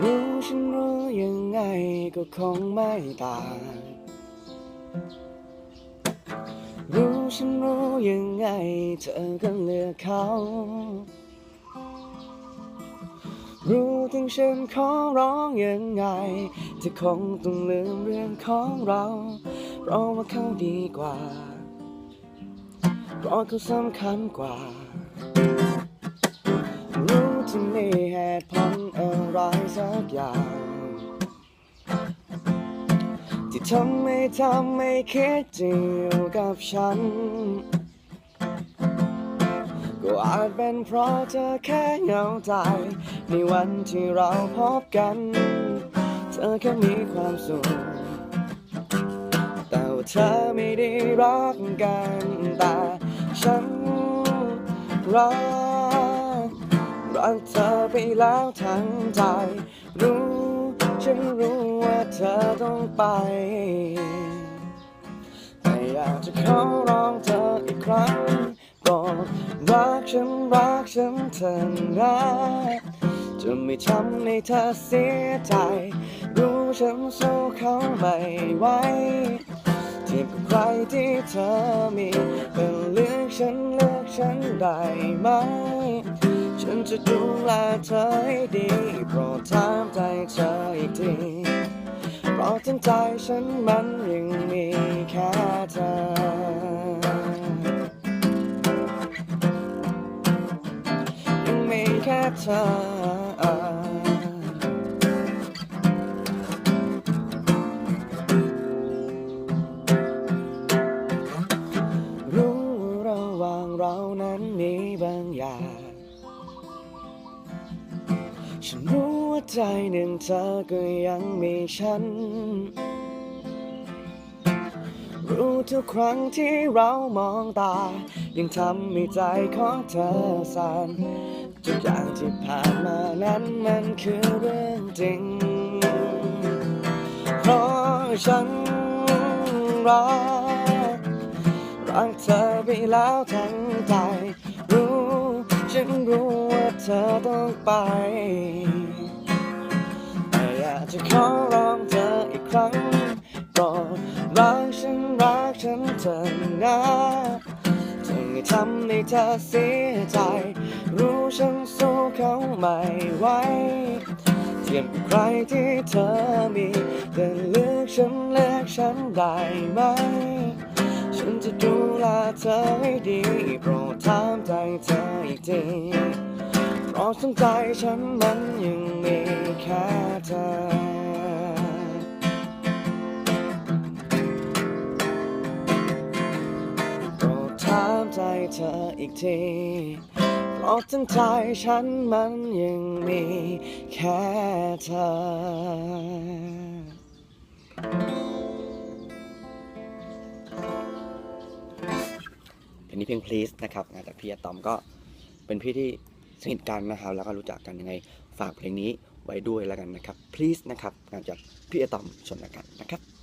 รู้ฉันรู้ยังไงก็คงไม่ต่าง รู้ฉันรู้ยังไงเธอก็เลือกเขา รู้ถึงฉันขอร้องยังไงจะคงต้องลืมเรื่องของเราเพราะว่าเขาดีกว่าเพราะเขาสำคัญกว่า อย่าง ที่ทำให้ทำไม่คิดจะอยู่กับฉัน ก็อาจเป็นเพราะเธอแค่เหงาใจ ในวันที่เราพบกัน เธอแค่มีความสุขแต่ว่าเธอไม่ได้รักกันแต่ฉันรัก รักเธอไปแล้วทั้งใจ รู้ ฉันรู้ว่าเธอต้องไป แต่อยากจะขอร้องเธออีกครั้งโปรดรักฉันรักฉันเธอนะจะไม่ทำให้เธอเสียใจ รู้ฉันสู้เขาไม่ไหวเทียบกับใครที่เธอมีเป็นเลือกฉันเลือกฉันได้ไหม จะดูแลเธอให้ดีโปรดถามใจเธออีกทีเพราะทั้งใจฉันมันยังมีแค่เธอยังมีแค่เธอ ฉันรู้ว่าใจหนึ่งเธอก็ยังมีฉัน รู้ทุกครั้งที่เรามองตา ยังทำให้ใจของเธอสั่นทุกอย่างที่ผ่านมานั้นมันคือเรื่องจริง เพราะฉันรักรักเธอไปแล้วทั้งใจ รู้ ฉันรู้ว่าเธอต้องไป แต่อยากจะขอร้องเธออีกครั้งโปรดรักฉันรักฉันเธอนะจะไม่ทำให้เธอเสียใจ รู้ฉันสู้เขาไม่ไหวเทียมกับใครที่เธอมีแต่เลือกฉันเลือกฉันได้ไหม ฉันจะดูแลเธอให้ดีโปรดถามใจเธอ อีเพราะสนใจฉันมันยังมีแค่เธอโปรดถามใจเธออีกทีเพราะทั้งใจฉันมันยังมีแค่เธอ เพลงนี้เพลง please นะครับงานจากพี่อะตอมก็ เป็นพี่ที่สนิทกันนะครับ แล้วก็รู้จักกันยังไง ฝากเพลงนี้ไว้ด้วยแล้วกันนะครับ please นะครับงานจากพี่อะตอมชนละกันนะครับ